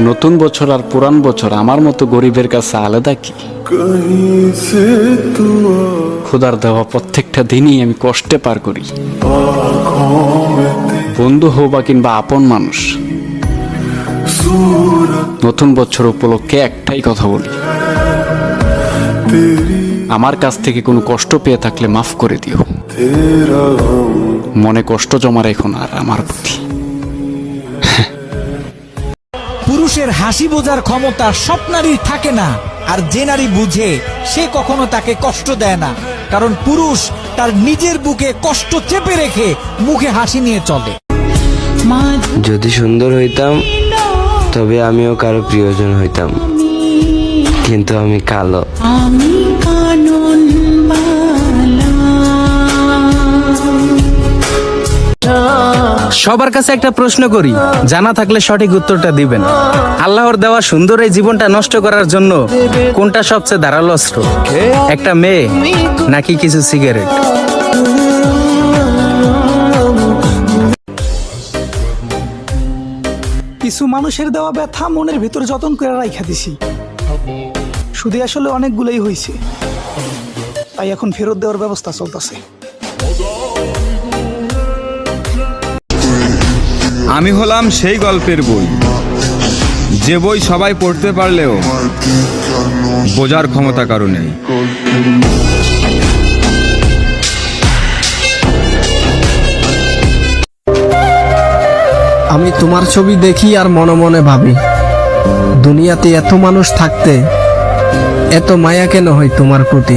নতুন বছর আর পুরান বছর আমার মতো গরিবের কাছে আলাদা কি? খুদার দেওয়া প্রত্যেকটা দিনই আমি কষ্টে পার করি। বন্ধু হো বা কিংবা আপন মানুষ। নতুন বছর উপলক্ষে একটাই কথা বলি। আমার কাছ থেকে কোনো কষ্ট পেয়ে থাকলে মাফ করে দিও। মনে কষ্ট জমা রেখো না আর আমার প্রতি। পুরুষের হাসি বোঝার ক্ষমতা সব নারীর থাকে না আর যে নারী বুঝে সে কখনো তাকে কষ্ট দেয় না কারণ পুরুষ তার নিজের বুকে কষ্ট চেপে রেখে মুখে হাসি নিয়ে চলে। যদি সুন্দর হইতাম তবে আমিও কারও প্রিয়জন হইতাম। কিন্তু আমি কালো। আমি কানন। সবার কাছে একটা প্রশ্ন করি। জানা থাকলে সঠিক উত্তরটা দিবেন। আল্লাহর দেওয়া সুন্দর এই জীবনটা নষ্ট করার জন্য কোনটা সবচেয়ে ধারালো অস্ত্র? একটা মেয়ে নাকি কিছু সিগারেট? কিছু মানুষের দেওয়া ব্যথা মনের ভিতরে যতন করে রাইখা দিছি। শুধু আসলে অনেকগুলোই হয়েছে তাই এখন ফেরত দেওয়ার ব্যবস্থা চলতেছে। আমি হলাম সেই গল্পের বই। যে বই সবাই পড়তে পারলেও বোঝার ক্ষমতা কারও নেই। আমি তোমার ছবি দেখি আর মনে মনে ভাবি, দুনিয়াতে এত মানুষ থাকতে এত মায়া কেন হয় তোমার প্রতি?